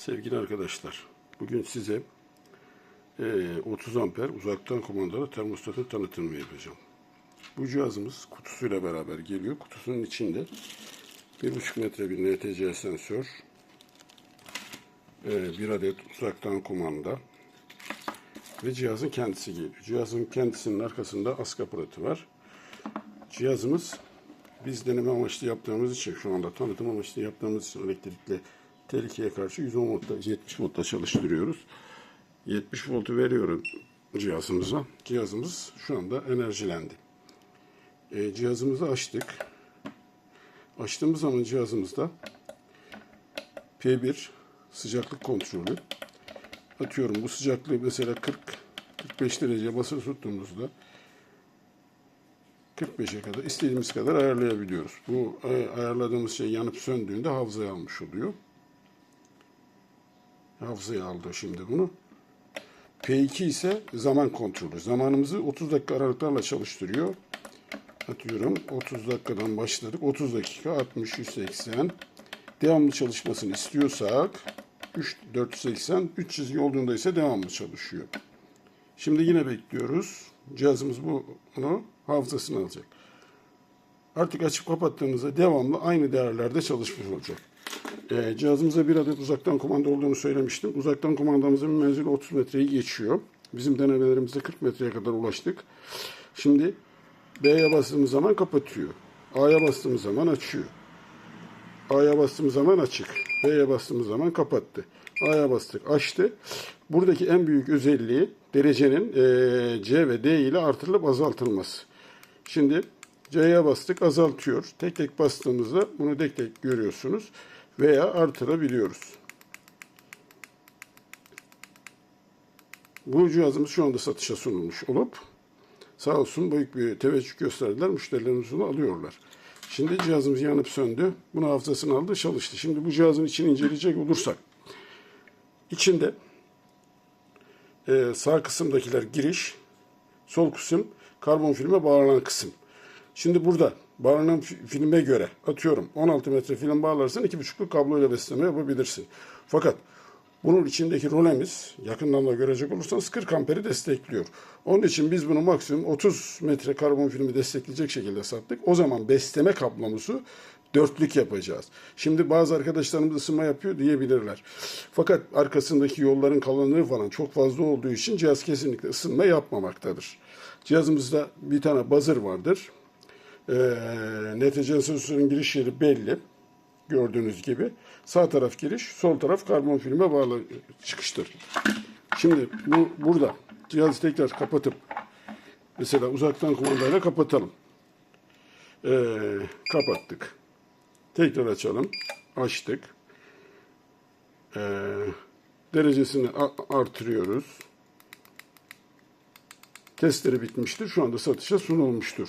Sevgili arkadaşlar, bugün size eee, 30 amper uzaktan kumandalı termostatın tanıtımını yapacağım. Bu cihazımız kutusuyla beraber geliyor. Kutusunun içinde 1,5 metre bir NTC sensör, eee, bir adet uzaktan kumanda ve cihazın kendisi geliyor. Cihazın kendisinin arkasında askı aparatı var. Cihazımız biz deneme amaçlı yaptığımız için şu anda tanıtım amaçlı yaptığımız için elektrikli tehlikeye karşı 110 voltta 70 voltta çalıştırıyoruz. 70 voltu veriyorum cihazımıza. Cihazımız şu anda enerjilendi. E, cihazımızı açtık. Açtığımız zaman cihazımızda P1 sıcaklık kontrolü atıyorum bu sıcaklığı mesela 40 45 derece basılı tuttuğumuzda 45'e kadar istediğimiz kadar ayarlayabiliyoruz. Bu e, ayarladığımız şey yanıp söndüğünde hafızaya almış oluyor. Hafızaya aldı şimdi bunu. P2 ise zaman kontrolü. Zamanımızı 30 dakika aralıklarla çalıştırıyor. Atıyorum 30 dakikadan başladık. 30 dakika 60 180. Devamlı çalışmasını istiyorsak 3 480 3 çizgi olduğunda ise devamlı çalışıyor. Şimdi yine bekliyoruz. Cihazımız bunu hafızasına alacak. Artık açıp kapattığımızda devamlı aynı değerlerde çalışmış olacak. Ee, cihazımıza bir adet uzaktan kumanda olduğunu söylemiştim. Uzaktan kumandamızın menzili 30 metreyi geçiyor. Bizim denemelerimizde 40 metreye kadar ulaştık. Şimdi B'ye bastığımız zaman kapatıyor. A'ya bastığımız zaman açıyor. A'ya bastığımız zaman açık. B'ye bastığımız zaman kapattı. A'ya bastık açtı. Buradaki en büyük özelliği derecenin eee, C ve D ile artırılıp azaltılması. Şimdi C'ye bastık azaltıyor. Tek tek bastığımızda bunu tek tek görüyorsunuz. Veya artırabiliyoruz. Bu cihazımız şu anda satışa sunulmuş olup sağ olsun büyük bir teveccüh gösterdiler. Müşterilerimiz alıyorlar. Şimdi cihazımız yanıp söndü. Bunu hafızasını aldı çalıştı. Şimdi bu cihazın içini inceleyecek olursak içinde e, sağ kısımdakiler giriş, sol kısım karbon filme bağlanan kısım. Şimdi burada bağlanan fi- filme göre atıyorum 16 metre film bağlarsan 2,5'luk kabloyla besleme yapabilirsin. Fakat bunun içindeki rolemiz yakından da görecek olursanız 40 amperi destekliyor. Onun için biz bunu maksimum 30 metre karbon filmi destekleyecek şekilde sattık. O zaman besleme kablomuzu dörtlük yapacağız. Şimdi bazı arkadaşlarımız ısınma yapıyor diyebilirler. Fakat arkasındaki yolların kalınlığı falan çok fazla olduğu için cihaz kesinlikle ısınma yapmamaktadır. Cihazımızda bir tane buzzer vardır. Ee, NTC sensörün giriş yeri belli. Gördüğünüz gibi. Sağ taraf giriş, sol taraf karbon filme bağlı çıkıştır. Şimdi bu burada cihazı tekrar kapatıp mesela uzaktan kumandayla kapatalım. Ee, kapattık. Tekrar açalım. Açtık. Ee, derecesini artırıyoruz. Testleri bitmiştir. Şu anda satışa sunulmuştur.